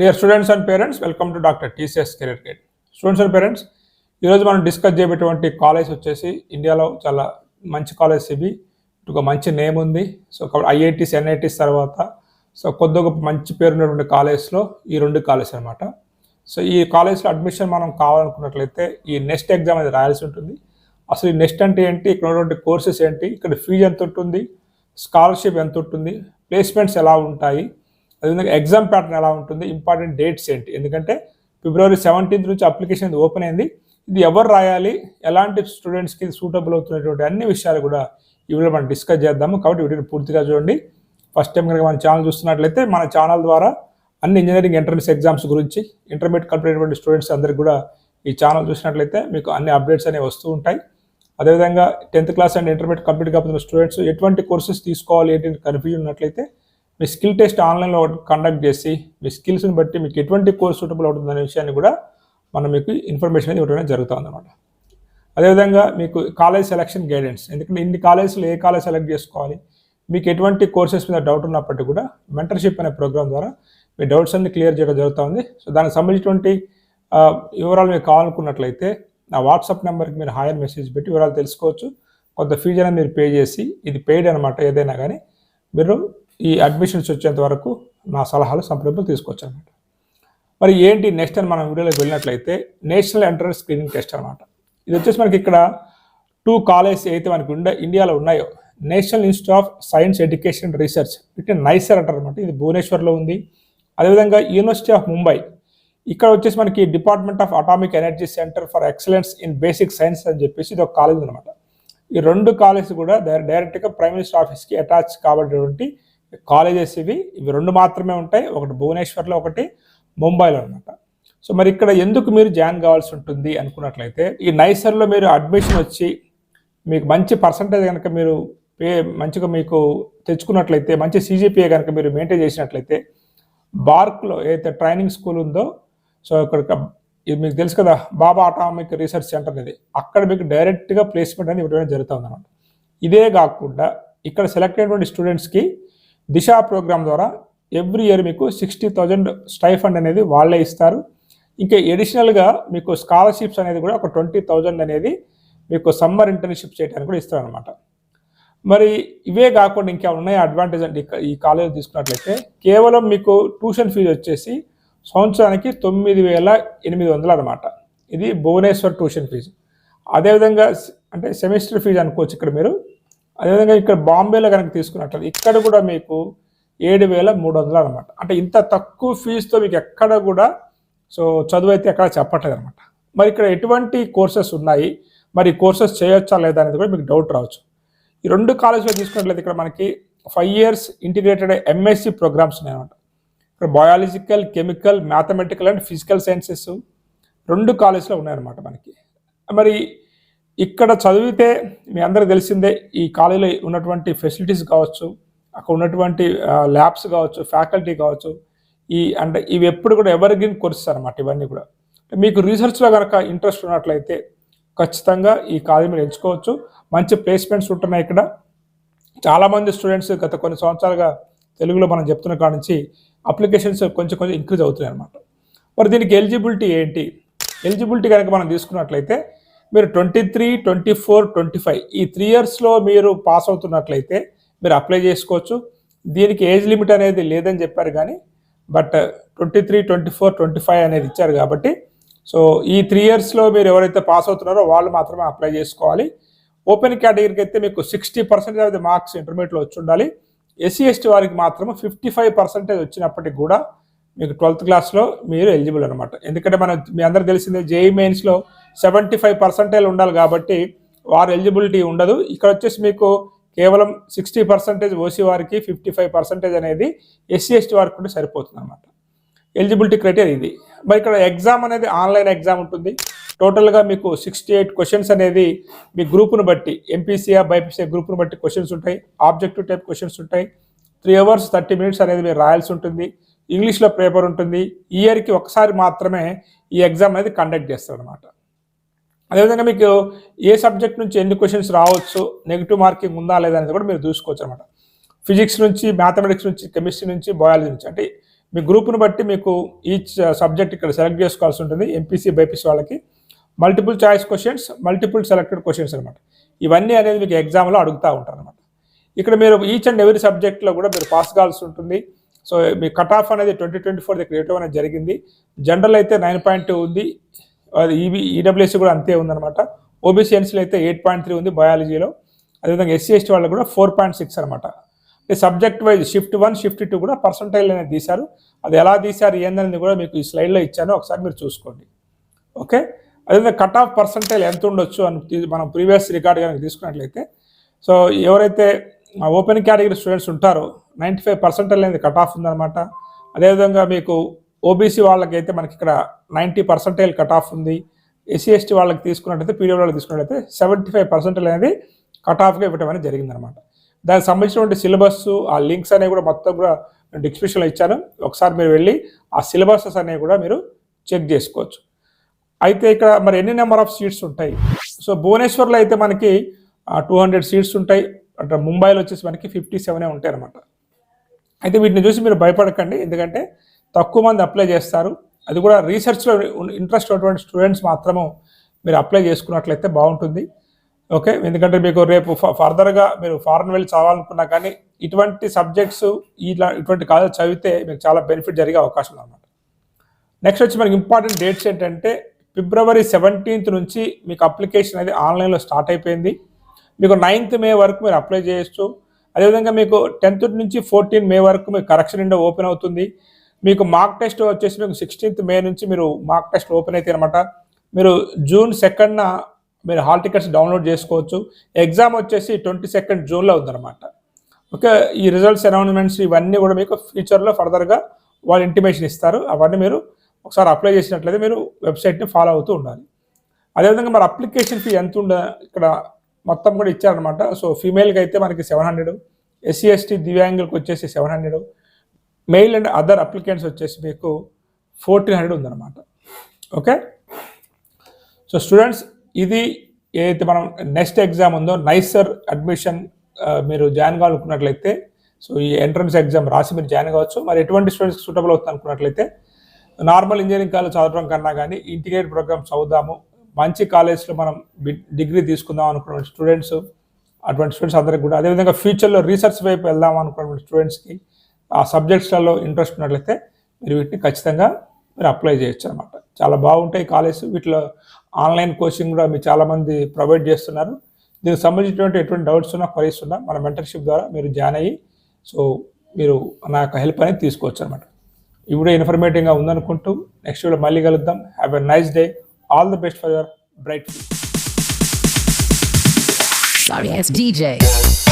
Dear students and parents welcome to doctor TCS career guide students and parents ఈరోజు మనం discuss చేయబేటువంటి college వచ్చేసి ఇండియాలో చాలా మంచి కాలేజ్ ఇవి ఒక మంచి నేమ్ ఉంది. సో ఐఐటీస్ ఎన్ఐటీస్ తర్వాత సో కొద్దిగా మంచి పేరు ఉన్నటువంటి కాలేజ్లో ఈ రెండు కాలేజ్ అనమాట సో ఈ కాలేజ్లో అడ్మిషన్ మనం కావాలనుకున్నట్లయితే ఈ నెక్స్ట్ ఎగ్జామ్ అనేది రాయాల్సి ఉంటుంది. అసలు ఈ నెక్స్ట్ అంటే ఏంటి? ఇక్కడ ఉన్నటువంటి కోర్సెస్ ఏంటి? ఇక్కడ ఫీజు ఎంత ఉంటుంది? స్కాలర్షిప్ ఎంత ఉంటుంది? ప్లేస్మెంట్స్ ఎలా ఉంటాయి? అదేవిధంగా ఎగ్జామ్ ప్యాటర్న్ ఎలా ఉంటుంది? ఇంపార్టెంట్ డేట్స్ ఏంటి? ఎందుకంటే ఫిబ్రవరి సెవెంటీన్త్ నుంచి అప్లికేషన్ ఓపెన్ అయింది. ఇది ఎవరు రాయాలి? ఎలాంటి స్టూడెంట్స్కి సూటబుల్ అవుతున్నటువంటి అన్ని విషయాలు కూడా ఇవిలో మనం డిస్కస్ చేద్దాము. కాబట్టి వీటిని పూర్తిగా చూడండి. ఫస్ట్ టైం కనుక మన ఛానల్ చూస్తున్నట్లయితే మన ఛానల్ ద్వారా అన్ని ఇంజనీరింగ్ ఎంట్రన్స్ ఎగ్జామ్స్ గురించి ఇంటర్మీడియట్ కంప్లీట్ అయినటువంటి స్టూడెంట్స్ అందరికీ కూడా ఈ ఛానల్ చూసినట్లయితే మీకు అన్ని అప్డేట్స్ అనేవి వస్తూ ఉంటాయి. అదేవిధంగా tenth class and intermediate complete కాకపోతున్న students ఎటువంటి కోర్సెస్ తీసుకోవాలి ఏంటి కన్ఫ్యూజన్ ఉన్నట్లయితే మీ స్కిల్ టెస్ట్ ఆన్లైన్లో కండక్ట్ చేసి మీ స్కిల్స్ని బట్టి మీకు ఎటువంటి కోర్స్ సూటబుల్ అవుతుందనే విషయాన్ని కూడా మనం మీకు ఇన్ఫర్మేషన్ అనేది ఇవ్వడం జరుగుతుంది అనమాట అదేవిధంగా మీకు కాలేజ్ సెలక్షన్ గైడెన్స్ ఎందుకంటే ఇన్ని కాలేజెస్లో ఏ కాలేజ్ సెలెక్ట్ చేసుకోవాలి మీకు ఎటువంటి కోర్సెస్ మీద డౌట్ ఉన్నప్పటికీ కూడా మెంటర్షిప్ అనే ప్రోగ్రామ్ ద్వారా మీ డౌట్స్ అన్ని క్లియర్ చేయడం జరుగుతుంది. సో దానికి సంబంధించినటువంటి వివరాలు మీకు కావాలనుకున్నట్లయితే నా వాట్సాప్ నెంబర్కి మీరు హాయర్ మెసేజ్ పెట్టి వివరాలు తెలుసుకోవచ్చు. కొంత ఫీజు అనేది మీరు పే చేసి ఇది పెయిడ్ అనమాట ఏదైనా కానీ మీరు ఈ అడ్మిషన్స్ వచ్చేంత వరకు నా సలహాలు సంప్రదింపులు తీసుకోవచ్చు అనమాట మరి ఏంటి నెక్స్ట్ అని మనం వీడియోలోకి వెళ్ళినట్లయితే నేషనల్ ఎంట్రన్స్ స్క్రీనింగ్ టెస్ట్ అనమాట ఇది వచ్చేసి మనకి ఇక్కడ టూ కాలేజ్ అయితే మనకి ఉండే ఇండియాలో ఉన్నాయో national institute of science education research ఇటు నైసర్ అంటారు అనమాట ఇది భువనేశ్వర్లో ఉంది. అదేవిధంగా యూనివర్సిటీ ఆఫ్ ముంబై ఇక్కడ వచ్చేసి మనకి department of atomic energy centre for excellence in basic science అని చెప్పేసి ఇది ఒక కాలేజ్ అనమాట ఈ రెండు కాలేజ్ కూడా డైరెక్ట్గా ప్రైమ్ మినిస్టర్ ఆఫీస్కి అటాచ్ కాబట్టి కాలేజెస్ ఇవి ఇవి రెండు మాత్రమే ఉంటాయి. ఒకటి భువనేశ్వర్లో ఒకటి ముంబైలో అనమాట సో మరి ఇక్కడ ఎందుకు మీరు జాయిన్ కావాల్సి ఉంటుంది అనుకున్నట్లయితే ఈ నైసర్లో మీరు అడ్మిషన్ వచ్చి మీకు మంచి పర్సంటేజ్ కనుక మీరు పే మంచిగా మీకు తెచ్చుకున్నట్లయితే మంచి సీజీపీఏ కనుక మీరు మెయింటైన్ చేసినట్లయితే బార్క్లో ఏదైతే ట్రైనింగ్ స్కూల్ ఉందో సో ఇక్కడ ఇది మీకు తెలుసు కదా బాబా అటామిక్ రీసెర్చ్ సెంటర్ అనేది అక్కడ మీకు డైరెక్ట్గా ప్లేస్మెంట్ అనేది ఇవ్వడం జరుగుతుంది అనమాట ఇదే కాకుండా ఇక్కడ సెలెక్ట్ అయినటువంటి స్టూడెంట్స్కి దిశ ప్రోగ్రామ్ ద్వారా ఎవ్రీ ఇయర్ మీకు సిక్స్టీ థౌజండ్ స్టైఫండ్ అనేది వాళ్ళే ఇస్తారు. ఇంకా ఎడిషనల్గా మీకు స్కాలర్షిప్స్ అనేది కూడా ఒక ట్వంటీ థౌజండ్ అనేది మీకు సమ్మర్ ఇంటర్న్షిప్ చేయడానికి కూడా ఇస్తారు అనమాట మరి ఇవే కాకుండా ఇంకా ఉన్నాయి అడ్వాంటేజ్ అంటే ఈ కాలేజ్ తీసుకున్నట్లయితే? కేవలం మీకు ట్యూషన్ ఫీజు వచ్చేసి సంవత్సరానికి తొమ్మిది వేల ఎనిమిది వందలు అనమాట ఇది భువనేశ్వర్ ట్యూషన్ ఫీజు. అదేవిధంగా అంటే సెమిస్టర్ ఫీజు అనుకోవచ్చు ఇక్కడ మీరు. అదేవిధంగా ఇక్కడ బాంబేలో కనుక తీసుకున్నట్లయితే ఇక్కడ కూడా మీకు ఏడు వేల మూడు వందలు అనమాట అంటే ఇంత తక్కువ ఫీజుతో మీకు ఎక్కడ కూడా సో చదువు అయితే ఎక్కడ చెప్పట్లేదు అనమాట మరి ఇక్కడ ఎటువంటి కోర్సెస్ ఉన్నాయి? మరి కోర్సెస్ చేయొచ్చా లేదా అనేది కూడా మీకు డౌట్ రావచ్చు. ఈ రెండు కాలేజీలో తీసుకున్నట్లయితే ఇక్కడ మనకి five years integrated MSc programmes ఉన్నాయన్నమాట ఇక్కడ biological chemical mathematical and physical sciences రెండు కాలేజ్లో ఉన్నాయన్నమాట మనకి. మరి ఇక్కడ చదివితే మీ అందరికి తెలిసిందే ఈ కాలేజీలో ఉన్నటువంటి ఫెసిలిటీస్ కావచ్చు అక్కడ ఉన్నటువంటి ల్యాబ్స్ కావచ్చు ఫ్యాకల్టీ కావచ్చు ఈ అంటే ఇవి ఎప్పుడు కూడా ఎవరి గ్రీన్ కోర్సెస్ అనమాట ఇవన్నీ కూడా. మీకు రీసెర్చ్లో కనుక ఇంట్రెస్ట్ ఉన్నట్లయితే ఖచ్చితంగా ఈ కాలేజీ మీరు ఎంచుకోవచ్చు. మంచి ప్లేస్మెంట్స్ ఉంటున్నాయి ఇక్కడ. చాలామంది స్టూడెంట్స్ గత కొన్ని సంవత్సరాలుగా తెలుగులో మనం చెప్తున్న కాడ నుంచి అప్లికేషన్స్ కొంచెం కొంచెం ఇంక్రీజ్ అవుతున్నాయి అనమాట మరి దీనికి ఎలిజిబిలిటీ ఏంటి? ఎలిజిబిలిటీ కనుక మనం తీసుకున్నట్లయితే మీరు twenty three twenty four twenty five ఈ త్రీ ఇయర్స్లో మీరు పాస్ అవుతున్నట్లయితే మీరు అప్లై చేసుకోవచ్చు. దీనికి ఏజ్ లిమిట్ అనేది లేదని చెప్పారు కానీ but twenty three twenty four twenty five అనేది ఇచ్చారు కాబట్టి సో ఈ త్రీ ఇయర్స్లో మీరు ఎవరైతే పాస్ అవుతున్నారో వాళ్ళు మాత్రమే అప్లై చేసుకోవాలి. ఓపెన్ కేటగిరీకి అయితే మీకు sixty percentage of the marks ఇంటర్మీడియట్లో వచ్చి ఉండాలి. ఎస్సీ ఎస్టీ వారికి మాత్రం ఫిఫ్టీ ఫైవ్ పర్సెంటేజ్ వచ్చినప్పటికి కూడా మీకు ట్వెల్త్ క్లాస్లో మీరు ఎలిజిబుల్ అనమాట ఎందుకంటే మనం మీ అందరికి తెలిసిందే జేఈ మెయిన్స్లో సెవెంటీ ఫైవ్ పర్సెంటేజ్ ఉండాలి కాబట్టి వారు ఎలిజిబిలిటీ ఉండదు. ఇక్కడ వచ్చేసి మీకు కేవలం సిక్స్టీ పర్సెంటేజ్ ఓసీ వారికి ఫిఫ్టీ ఫైవ్ పర్సెంటేజ్ అనేది ఎస్సీ ఎస్టీ వారికి కూడా సరిపోతుంది అనమాట ఎలిజిబిలిటీ క్రైటీరియా ఇది. మరి ఇక్కడ ఎగ్జామ్ అనేది ఆన్లైన్ ఎగ్జామ్ ఉంటుంది. టోటల్గా మీకు సిక్స్టీ ఎయిట్ క్వశ్చన్స్ అనేది మీ గ్రూప్ను బట్టి ఎంపీసీఆ బైపీసీఆ గ్రూప్ను బట్టి క్వశ్చన్స్ ఉంటాయి. ఆబ్జెక్టివ్ టైప్ క్వశ్చన్స్ ఉంటాయి. త్రీ అవర్స్ థర్టీ మినిట్స్ అనేది మీరు రాయాల్సి ఉంటుంది. ఇంగ్లీష్లో పేపర్ ఉంటుంది. ఇయర్కి ఒకసారి మాత్రమే ఈ ఎగ్జామ్ అనేది కండక్ట్ చేస్తారు అనమాట అదేవిధంగా మీకు ఏ సబ్జెక్ట్ నుంచి ఎన్ని క్వశ్చన్స్ రావచ్చు నెగిటివ్ మార్కింగ్ ఉందా లేదా అనేది కూడా మీరు చూసుకోవచ్చు అనమాట ఫిజిక్స్ నుంచి మ్యాథమెటిక్స్ నుంచి కెమిస్ట్రీ నుంచి బయాలజీ నుంచి. అంటే మీ గ్రూప్ను బట్టి మీకు ఈచ్ సబ్జెక్ట్ ఇక్కడ సెలెక్ట్ చేసుకోవాల్సి ఉంటుంది. ఎంపీసీ బైపీసీ వాళ్ళకి. Multiple choice questions multiple selected questions అనమాట ఇవన్నీ అనేది మీకు ఎగ్జామ్లో అడుగుతూ ఉంటారు అనమాట ఇక్కడ మీరు ఈచ్ అండ్ ఎవరీ సబ్జెక్ట్లో కూడా మీరు పాస్ కావాల్సి ఉంటుంది. సో మీ కట్ ఆఫ్ అనేది ట్వంటీ ట్వంటీ ఫోర్ దగ్గర ఇవ్వడం అనేది జరిగింది. జనరల్ అయితే నైన్ పాయింట్ టూ ఉంది. అది ఈబీ ఈడబ్ల్యూఎస్సీ కూడా అంతే ఉందన్నమాట. ఓబీసీ ఎన్సీలో అయితే ఎయిట్ పాయింట్ త్రీ ఉంది బయాలజీలో అదేవిధంగా ఎస్సీ ఎస్టీ వాళ్ళకి కూడా ఫోర్ పాయింట్ సిక్స్ అనమాట అంటే subject wise shift one shift two కూడా పర్సంటైల్ అనేది తీశారు. అది ఎలా తీశారు ఏందనేది కూడా మీకు ఈ స్లైడ్లో ఇచ్చాను. ఒకసారి మీరు చూసుకోండి. ఓకే? అదేవిధంగా కట్ ఆఫ్ పర్సంటైల్ ఎంత ఉండొచ్చు అని మనం ప్రీవియస్ రికార్డ్ కనుక తీసుకున్నట్లయితే. సో ఎవరైతే ఓపెన్ కేటగిరీ స్టూడెంట్స్ ఉంటారు నైంటీ ఫైవ్ పర్సెంట్ అనేది కట్ ఆఫ్ ఉందన్నమాట. అదేవిధంగా మీకు ఓబీసీ వాళ్ళకైతే మనకి ఇక్కడ నైంటీ పర్సెంటైల్ కట్ ఆఫ్ ఉంది. ఎస్సీ ఎస్టీ వాళ్ళకి తీసుకున్నట్టయితే పీడీ వాళ్ళకి తీసుకున్నట్టయితే సెవెంటీ ఫైవ్ పర్సెంట్ అనేది కట్ ఆఫ్గా ఇవ్వడం అనేది జరిగిందనమాట దానికి సంబంధించినటువంటి సిలబస్ ఆ లింక్స్ అనేవి కూడా మొత్తం కూడా డిస్క్రిప్షన్లో ఇచ్చాను. ఒకసారి మీరు వెళ్ళి ఆ సిలబసెస్ అనేవి కూడా మీరు చెక్ చేసుకోవచ్చు. అయితే ఇక్కడ మరి ఎన్ని నెంబర్ ఆఫ్ సీట్స్ ఉంటాయి? సో భువనేశ్వర్లో అయితే మనకి టూ హండ్రెడ్ సీట్స్ ఉంటాయి. అంటే ముంబైలో వచ్చేసి మనకి ఫిఫ్టీ సెవెనే ఉంటాయి అనమాట అయితే వీటిని చూసి మీరు భయపడకండి. ఎందుకంటే తక్కువ మంది అప్లై చేస్తారు. అది కూడా రీసెర్చ్లో ఇంట్రెస్ట్ ఉన్నటువంటి స్టూడెంట్స్ మాత్రము మీరు అప్లై చేసుకున్నట్లయితే బాగుంటుంది. ఓకే? ఎందుకంటే మీకు రేపు ఫ- ఫర్దర్గా మీరు ఫారెన్ వెళ్ళి చదవాలనుకున్నా కానీ ఇటువంటి సబ్జెక్ట్స్ ఇట్లా ఇటువంటి కాలేజ్ చదివితే మీకు చాలా బెనిఫిట్ జరిగే అవకాశం అనమాట నెక్స్ట్ వచ్చి మనకి ఇంపార్టెంట్ డేట్స్ ఏంటంటే ఫిబ్రవరి సెవెంటీన్త్ నుంచి మీకు అప్లికేషన్ అనేది ఆన్లైన్లో స్టార్ట్ అయిపోయింది. మీకు నైన్త్ మే వరకు మీరు అప్లై చేయొచ్చు. అదేవిధంగా మీకు టెన్త్ నుంచి ఫోర్టీన్ మే వరకు మీకు కరెక్షన్ విండో ఓపెన్ అవుతుంది. మీకు మార్క్ టెస్ట్ వచ్చేసి మీకు సిక్స్టీన్త్ మే నుంచి మీరు మార్క్ టెస్ట్ ఓపెన్ అయితే అనమాట మీరు జూన్ సెకండ్న మీరు హాల్ టికెట్స్ డౌన్లోడ్ చేసుకోవచ్చు. ఎగ్జామ్ వచ్చేసి ట్వంటీ సెకండ్ జూన్లో ఉందన్నమాట ఓకే ఈ రిజల్ట్స్ అనౌన్స్మెంట్స్ ఇవన్నీ కూడా మీకు ఫ్యూచర్లో ఫర్దర్గా వాళ్ళు ఇంటిమేషన్ ఇస్తారు. అవన్నీ మీరు ఒకసారి అప్లై చేసినట్లయితే మీరు వెబ్సైట్ని ఫాలో అవుతూ ఉండాలి. అదేవిధంగా మరి అప్లికేషన్ ఫీ ఎంత ఉండ ఇక్కడ మొత్తం కూడా ఇచ్చారనమాట సో ఫీమేల్కి అయితే మనకి సెవెన్ హండ్రెడ్ ఎస్సీ ఎస్టీ దివ్యాంగులకు వచ్చేసి seven hundred male and other applicants వచ్చేసి మీకు ఫోర్టీన్ హండ్రెడ్ ఉందన్నమాట. ఓకే సో స్టూడెంట్స్ ఇది ఏదైతే మనం నెక్స్ట్ ఎగ్జామ్ ఉందో నైసర్ అడ్మిషన్ మీరు జాయిన్ కావాలనుకున్నట్లయితే సో ఈ ఎంట్రన్స్ ఎగ్జామ్ రాసి మీరు జాయిన్ కావచ్చు. మరి ఎటువంటి స్టూడెంట్స్ సూటబుల్ అవుతుంది అనుకున్నట్లయితే నార్మల్ ఇంజనీరింగ్ కాలేజ్ చదవడం కన్నా కానీ ఇంటిగ్రేటెడ్ ప్రోగ్రామ్ చదువుదాము. మంచి కాలేజ్లో మనం డిగ్రీ తీసుకుందాం అనుకున్న స్టూడెంట్స్ అటువంటి స్టూడెంట్స్ అందరికి కూడా. అదేవిధంగా ఫ్యూచర్లో రీసెర్చ్ వైపు వెళ్దాం అనుకున్న స్టూడెంట్స్కి ఆ సబ్జెక్ట్స్లలో ఇంట్రెస్ట్ ఉన్నట్లయితే మీరు వీటిని ఖచ్చితంగా మీరు అప్లై చేయొచ్చు అనమాట చాలా బాగుంటాయి కాలేజ్ వీటిలో ఆన్లైన్ కోచింగ్ కూడా మీరు చాలామంది ప్రొవైడ్ చేస్తున్నారు. దీనికి సంబంధించినటువంటి ఎటువంటి డౌట్స్ ఉన్నా క్వరీస్ ఉన్నా మన మెంటర్షిప్ ద్వారా మీరు జాయిన్ అయ్యి సో మీరు నా యొక్క హెల్ప్ అనేది తీసుకోవచ్చు అనమాట ఇప్పుడే ఇన్ఫర్మేటివ్గా ఉందనుకుంటూ నెక్స్ట్ వీడియో మళ్ళీ కలుద్దాం. Have a nice day All the best for your bright future. Sorry, it's DJ.